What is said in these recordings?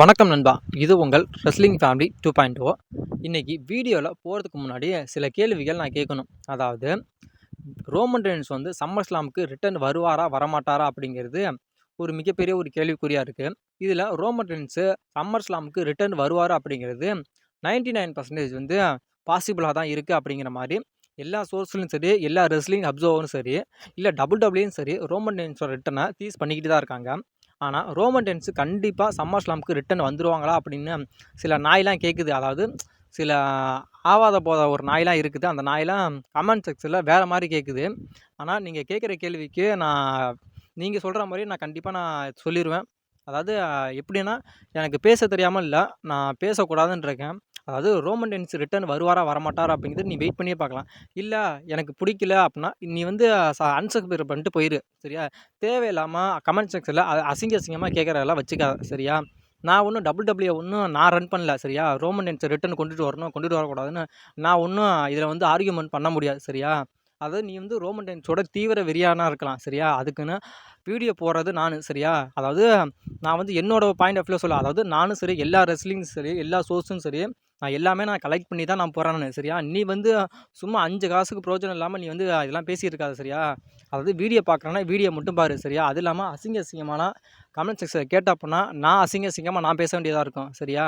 வணக்கம் நண்பா. இது உங்கள் wrestling family two point oh oh. இன்றைக்கி வீடியோவில் போகிறதுக்கு முன்னாடி சில கேள்விகள் நான் கேட்கணும். அதாவது ரோமன் ரெயின்ஸ் வந்து சம்மர் ஸ்லாமுக்கு ரிட்டர்ன் வருவாரா வரமாட்டாரா அப்படிங்கிறது ஒரு மிகப்பெரிய ஒரு கேள்விக்குறியாக இருக்குது இதில் ரோமன் ரெயின்ஸு சம்மர் ஸ்லாமுக்கு ரிட்டர்ன் வருவாரா அப்படிங்கிறது நைன்டி நைன் பர்சன்டேஜ் வந்து பாசிபிளாக தான் இருக்குது அப்படிங்கிற மாதிரி எல்லா சோர்ஸ்லையும் சரி எல்லா ரெஸ்லிங் அப்சர்வரும் சரி இல்லை டபுள் டபுள்யூலையும் சரி ரோமன் ரெயின்ஸோட ரிட்டனை தீஸ் பண்ணிக்கிட்டு தான் இருக்காங்க. ஆனால் ரோமன் டென்ஸு கண்டிப்பாக சம்மர் ஸ்லாமுக்கு ரிட்டன் வந்துடுவாங்களா அப்படின்னு சில நாயெலாம் கேட்குது அதாவது சில ஆவாத போத ஒரு நாயெலாம் இருக்குது. அந்த நாயெலாம் கமெண்ட் செக்ஷனில் வேறு மாதிரி கேட்குது ஆனால் நீங்கள் கேட்குற கேள்விக்கு நான் நீங்கள் சொல்கிற மாதிரி நான் கண்டிப்பாக நான் சொல்லிடுவேன் அதாவது எப்படின்னா எனக்கு பேச தெரியாமல் இல்லை. நான் பேசக்கூடாதுன்னு இருக்கேன் அதாவது ரோமன் டென்ஸ் ரிட்டர்ன் வருவாரா வரமாட்டாரா அப்படிங்கிறது நீ வெயிட் பண்ணியே பார்க்கலாம். இல்லை எனக்கு பிடிக்கல அப்படின்னா நீ வந்து அன்சப்ஸ்கிரைப் பண்ணிட்டு போயிரு சரியா? தேவையில்லாமல் கமெண்ட் செக்ஷனில் அசிங்க அசிங்கமாக கேட்குறதெல்லாம் வச்சுக்காத சரியா? நான் ஒன்றும் டபுள் டபுள்யூ ஒன்றும் நான் ரன் பண்ணல சரியா? ரோமன் டென்ஸை ரிட்டர்ன் கொண்டுட்டு வரணும் கொண்டுட்டு வரக்கூடாதுன்னு நான் ஒன்றும் இதில் வந்து ஆர்கியூமெண்ட் பண்ண முடியாது சரியா? அதாவது நீ வந்து ரோமன் டென்ஸோட தீவிர வெறியானா இருக்கலாம் சரியா? அதுக்குன்னு வீடியோ போடுறது நான் சரியா? அதாவது நான் வந்து என்னோடய பாயிண்ட் ஆஃப் வியூ சொல்ல அதாவது நானும் சரி எல்லா ரெஸ்லிங்ஸும் சரி எல்லா சோர்ஸும் சரி நான் எல்லாமே நான் கலெக்ட் பண்ணி தான் நான் போகிறேன் சரியா? நீ வந்து சும்மா அஞ்சு காசுக்கு பிரோஜனம் இல்லாமல் நீ வந்து இதெல்லாம் பேசிகிட்டு இருக்காது சரியா? அதாவது வீடியோ பார்க்குறேன்னா வீடியோ மட்டும் பாரு சரியா? அது இல்லாமல் அசிங்க அசிங்கமான கமெண்ட் செக்ஷனில் கேட்டப்போனா நான் அசிங்க அசிங்கமாக நான் பேச வேண்டியதாக இருக்கும் சரியா?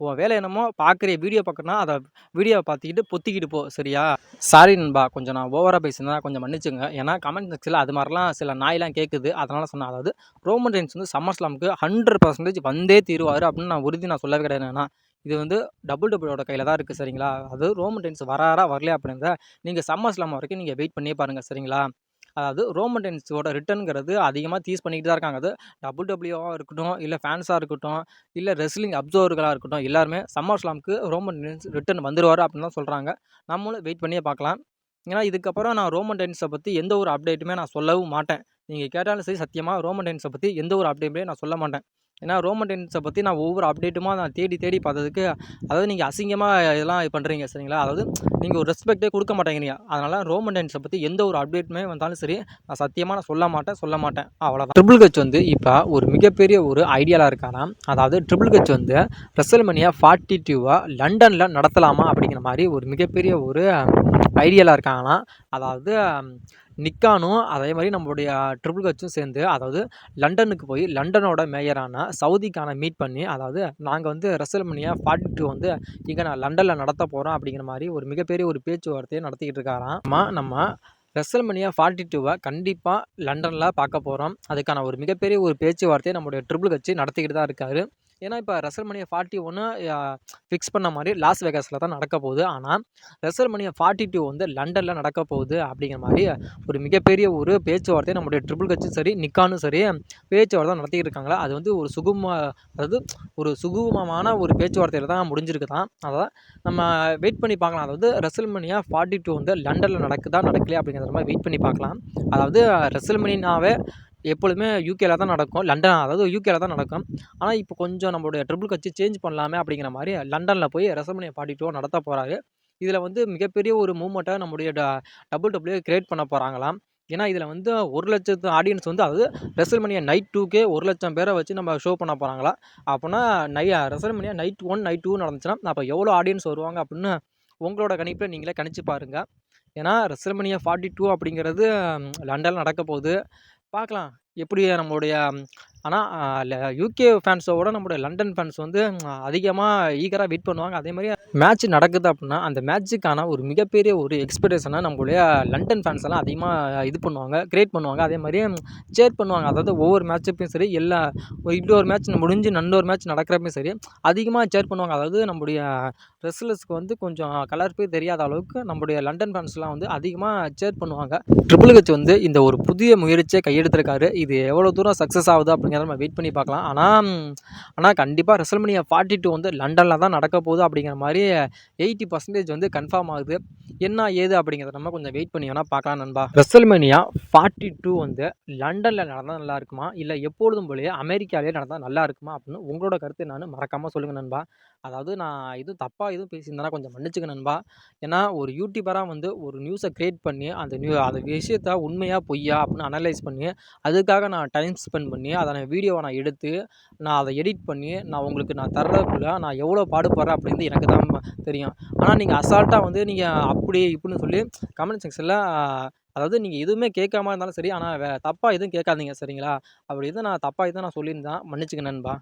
உன் வேலை என்னமோ பார்க்குற வீடியோ பார்க்குறனா அதை வீடியோவை பார்த்துக்கிட்டு பொத்திக்கிட்டு போ சரியா? சாரி நண்பா கொஞ்சம் நான் ஓவராக பேசியிருந்தேன் கொஞ்சம் மன்னிச்சுங்க. ஏன்னா கமெண்ட் செக்ஷனில் அது மாதிரிலாம் சில நாயெலாம் கேட்குது அதனால் சொன்னேன். அதாவது ரோமன் ரெயின்ஸ் வந்து சம்மர் ஸ்லாமுக்கு ஹண்ட்ரட் பர்சன்டேஜ் வந்தே தீருவார் அப்படின்னு நான் உறுதி நான் சொல்லவே கிடையாது. என்னன்னா இது வந்து டபுள் டபுளோட கையில் தான் இருக்குது சரிங்களா? அது ரோமன் டென்ஸ் வராரா வரலையா அப்படிங்கிறத நீங்கள் சம்மர் ஸ்லாம் வரைக்கும் நீங்கள் வெயிட் பண்ணியே பாருங்கள் சரிங்களா? அதாவது ரோமன் டென்ஸோட ரிட்டர்னுங்கிறது அதிகமாக தீஸ் பண்ணிக்கிட்டு தான் இருக்காங்க. அது டபுள் டபிள்யூவாக இருக்கட்டும் இல்லை ஃபேன்ஸாக இருக்கட்டும் இல்லை ரெஸ்லிங் அப்சர்வர்களாக இருக்கட்டும் எல்லாருமே சம்மர் ஸ்லாமுக்கு ரோமன் டென்ஸ் ரிட்டர்ன் வந்துடுவார் அப்படின்னு தான் சொல்கிறாங்க நம்மளும் வெயிட் பண்ணியே பார்க்கலாம். ஏன்னா இதுக்கப்புறம் நான் ரோமன் டென்ஸை பற்றி எந்த ஒரு அப்டேட்டுமே நான் சொல்லவும் மாட்டேன். நீங்கள் கேட்டாலும் சரி சத்தியமாக ரோமன் டென்ஸை பற்றி எந்த ஒரு அப்டேட்டுமே நான் சொல்ல மாட்டேன். ஏன்னா ரோமன் டென்ஸை பற்றி நான் ஒவ்வொரு அப்டேட்டுமா நான் தேடி தேடி பார்த்ததுக்கு அதாவது நீங்கள் அசிங்கமாக இதெல்லாம் இது பண்ணுறீங்க சரிங்களா? அதாவது நீங்கள் ஒரு ரெஸ்பெக்டே கொடுக்க மாட்டேங்கிறீங்க. அதனால் ரோமன் டைன்ஸை பற்றி எந்த ஒரு அப்டேட்டுமே வந்தாலும் சரி நான் சத்தியமாக நான் சொல்ல மாட்டேன் சொல்ல மாட்டேன். அவ்வளோதான் ட்ரிபிள் கட்ச் வந்து இப்போ ஒரு மிகப்பெரிய ஒரு ஐடியாலாக இருக்காராம் அதாவது ட்ரிபிள் கட்ச் வந்து ரெசல்மனியா ஃபார்ட்டி டூவாக லண்டனில் நடத்தலாமா அப்படிங்கிற மாதிரி ஒரு மிகப்பெரிய ஒரு ஐடியாலாக இருக்காங்களாம் அதாவது நிக்கானும் அதே மாதிரி நம்மளுடைய ட்ரிபிள் கட்சும் சேர்ந்து அதாவது லண்டனுக்கு போய் லண்டனோட மேயரான சவுதிக்கான மீட் பண்ணி அதாவது நாங்கள் வந்து ரெசல்மனியா ஃபார்ட்டி டூ வந்து இங்கே நான் லண்டனில் நடத்த போகிறோம் அப்படிங்கிற மாதிரி ஒரு மிகப்பெரிய ஒரு பேச்சுவார்த்தையை நடத்திக்கிட்டு இருக்காராம் நம்ம நம்ம ரெசல்மனியா ஃபார்ட்டி டூவை கண்டிப்பாக லண்டனில் பார்க்க போகிறோம் அதுக்கான ஒரு மிகப்பெரிய ஒரு பேச்சுவார்த்தையை நம்முடைய ட்ரிபிள் கட்சி நடத்திக்கிட்டு தான் இருக்கார். ஏன்னா இப்போ ரெசல்மனியா ஃபார்ட்டி ஒன்று ஃபிக்ஸ் பண்ண மாதிரி லாஸ் வேகாஸில் தான் நடக்க போகுது. ஆனால் ரெசல்மனியா ஃபார்ட்டி டூ வந்து லண்டனில் நடக்க போகுது அப்படிங்கிற மாதிரி ஒரு மிகப்பெரிய ஒரு பேச்சுவார்த்தை நம்முடைய ட்ரிபிள் கட்சியும் சரி நிக்கானும் சரி பேச்சுவார்த்தை நடத்திக்கிட்டு இருக்காங்களா அது வந்து ஒரு சுகும அதாவது ஒரு சுகுமமான ஒரு பேச்சுவார்த்தையில் தான் முடிஞ்சிருக்கு தான். அதான் நம்ம வெயிட் பண்ணி பார்க்கலாம். அதாவது ரெசல்மனியா ஃபார்ட்டி டூ வந்து லண்டனில் நடக்குதா நடக்கலையா அப்படிங்கிற மாதிரி வெயிட் பண்ணி பார்க்கலாம். அதாவது ரெசல்மனினாவே எப்பொழுதுமே யூகேல தான் நடக்கும். லண்டன் அதாவது யூகேல தான் நடக்கும். ஆனால் இப்போ கொஞ்சம் நம்மளுடைய ட்ரிபிள் கட்சி சேஞ்ச் பண்ணலாமே அப்படிங்கிற மாதிரி லண்டனில் போய் ரசமணியை ஃபார்ட்டி டூ நடத்த போகிறாரு இதில் வந்து மிகப்பெரிய ஒரு மூமெண்ட்டை நம்முடைய டபுள் டபுள்யூ கிரியேட் பண்ண போகிறாங்களாம் ஏன்னா இதில் வந்து ஒரு லட்சத்து ஆடியன்ஸ் வந்து அதாவது ரெசல்மனியா நைட் டூக்கே ஒரு லட்சம் பேரை வச்சு நம்ம ஷோ பண்ண போகிறாங்களா அப்போனா நை WrestleMania night one night two நடந்துச்சுன்னா அப்போ எவ்வளோ ஆடியன்ஸ் வருவாங்க அப்படின்னு உங்களோட கணிப்பில் நீங்களே கணிச்சு பாருங்கள் ஏன்னா ரெசல்மனியா ஃபார்ட்டி டூ அப்படிங்கிறது லண்டனில் நடக்க போகுது. பார்க்கலாம் எப்படி நம்மளுடைய ஆனால் யூகே ஃபேன்ஸோட நம்மளுடைய லண்டன் ஃபேன்ஸ் வந்து அதிகமாக ஈகராக வெயிட் பண்ணுவாங்க. அதே மாதிரி மேட்ச் நடக்குது அப்படின்னா அந்த மேட்ச்சுக்கான ஒரு மிகப்பெரிய ஒரு எக்ஸ்பெக்டேஷனை நம்மளுடைய லண்டன் ஃபேன்ஸ் எல்லாம் அதிகமாக இது பண்ணுவாங்க கிரியேட் பண்ணுவாங்க. அதே மாதிரி சேர் பண்ணுவாங்க. அதாவது ஒவ்வொரு மேட்சப்பையும் சரி எல்லா இன்னொரு மேட்ச் முடிஞ்சு இன்னொரு மேட்ச் நடக்கிறப்பையும் சரி அதிகமாக சேர் பண்ணுவாங்க. அதாவது நம்முடைய ரெஸ்லர்ஸ்க்கு வந்து கொஞ்சம் கலர்ப்பே தெரியாத அளவுக்கு நம்முடைய லண்டன் ஃபேன்ஸ்லாம் வந்து அதிகமாக சேர் பண்ணுவாங்க. ட்ரிபிள் ஹெச் வந்து இந்த ஒரு புதிய முயற்சியை கையெடுத்திருக்காரு. இது எவ்வளோ தூரம் சக்ஸஸ் ஆகுது அப்படிங்கிறத நம்ம வெயிட் பண்ணி பார்க்கலாம். ஆனால் ஆனால் கண்டிப்பாக ரெசல்மனியா ஃபார்ட்டி டூ வந்து லண்டனில் தான் நடக்க போகுது அப்படிங்கிற மாதிரி எயிட்டி பர்சன்டேஜ் வந்து கன்ஃபார்ம் ஆகுது. என்ன ஏது அப்படிங்கிறத நம்ம கொஞ்சம் வெயிட் பண்ணி வேணால் பார்க்கலாம் நண்பா. ரெசல்மனியா ஃபார்ட்டி டூ வந்து லண்டனில் நடந்தால் நல்லா இருக்குமா? இல்லை எப்பொழுதும் போலயே அமெரிக்காவிலே நடந்தால் நல்லா இருக்குமா? அப்படின்னு உங்களோட கருத்து நான் மறக்காமல் சொல்லுங்கள் நண்பா. அதாவது நான் எதுவும் தப்பாக எதுவும் பேசியிருந்தேன்னா கொஞ்சம் மன்னிச்சுக்க நண்பா. ஏன்னா ஒரு யூடியூபராக வந்து ஒரு நியூஸை க்ரியேட் பண்ணி அந்த நியூ அந்த விஷயத்த உண்மையாக பொய்யா அப்படின்னு அனலைஸ் பண்ணி அதுக்காக நான் டைம் ஸ்பெண்ட் பண்ணி அதை அதுக்கான வீடியோவை நான் எடுத்து நான் அதை எடிட் பண்ணி நான் உங்களுக்கு நான் தர்றதுக்குள்ளே நான் எவ்வளோ பாடுபடுறேன் அப்படின்னு எனக்கு தான் தெரியும். ஆனால் நீங்கள் அசால்ட்டாக வந்து நீங்கள் அப்படி இப்படின்னு சொல்லி கமெண்ட் செக்ஷனில் அதாவது நீங்கள் எதுவுமே கேட்காம இருந்தாலும் சரி ஆனால் வே தப்பாக எதுவும் கேட்காதீங்க சரிங்களா? அப்படி எதுவும் நான் தப்பாக எதுவும் நான் சொல்லியிருந்தேன் மன்னிச்சுக்க நண்பா.